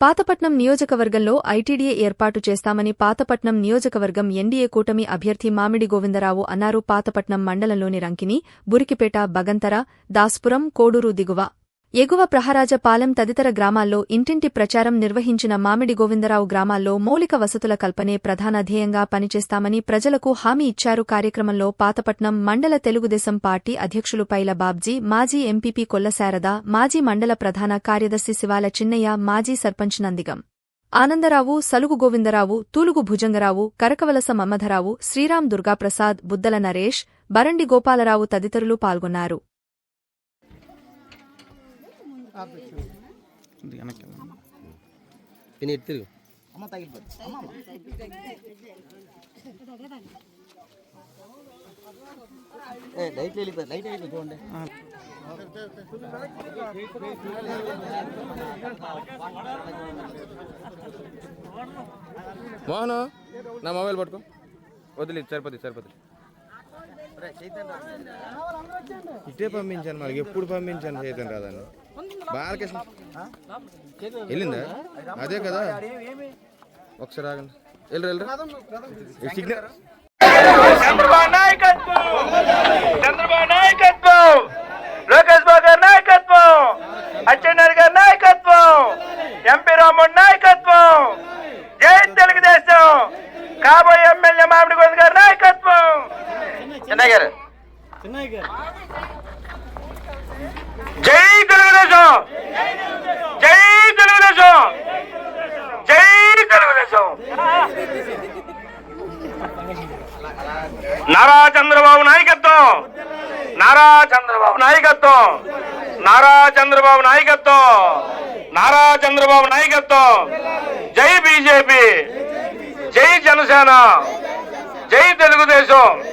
పాతపట్నం నియోజకవర్గంలో ఐటీడీఏ ఏర్పాటు చేస్తామని పాతపట్నం నియోజకవర్గం ఎన్డీఏ కూటమి అభ్యర్థి మామిడి గోవిందరావు అన్నారు. పాతపట్నం మండలంలోని రంకిని బురికిపేట బగంతర దాస్పురం కోడూరు దిగువ. ఎగువ ప్రహరాజపాలెం తదితర గ్రామాల్లో ఇంటింటి ప్రచారం నిర్వహించిన మామిడి గోవిందరావు గ్రామాల్లో మౌలిక వసతుల కల్పనే ప్రధాన ధ్యేయంగా పనిచేస్తామని ప్రజలకు హామీ ఇచ్చారు. కార్యక్రమంలో పాతపట్నం మండల తెలుగుదేశం పార్టీ అధ్యక్షులు పైల బాబ్జీ మాజీ ఎంపీపీ కొల్లశారద మాజీ మండల ప్రధాన కార్యదర్శి శివాల చిన్నయ్య మాజీ సర్పంచ్ నందిగం ఆనందరావు సలుగు గోవిందరావు తూలుగు భుజంగరావు కరకవలస మమ్మధరావు శ్రీరామ్ దుర్గాప్రసాద్ బుద్దల నరేష్ బరండి గోపాలరావు తదితరులు పాల్గొన్నారు. ఇటు తిరుగు. లైట్ చూడండి. మోహను నా మొబైల్ పట్టుకో. వదిలి సరిపోతుంది సరిపోతుంది ఇటే పంపించాను మనకి ఎప్పుడు పంపించాను చైతన్ రాదని? బాలకృష్ణ. వెళ్ళిందా? అదే కదా. ఒకసారి ఆగండి. వెళ్ళరు వెళ్ళరు సిగ్నల్ చంద్రబాబు నాయకత్వం! చంద్రబాబు నాయకత్వం! లోకేష్ బాబు గారి నాయకత్వం! అచ్చెన్నాయుడు గారి నాయకత్వం! ఎంపీ రాముడు నాయకత్వం! జై తెలుగుదేశం! కాబోయే ఎమ్మెల్యే మామిడి గోవింద్ గారి నాయకత్వం! చెన్నై గారు. జై తెలుగుదేశం జై తెలుగుదేశం జై తెలుగుదేశం నారా చంద్రబాబు నాయకత్వం. నారా చంద్రబాబు నాయకత్వం. నారా చంద్రబాబు నాయకత్వం. నారా చంద్రబాబు నాయకత్వం. జై బీజేపీ. జై జనసేన. జై తెలుగుదేశం.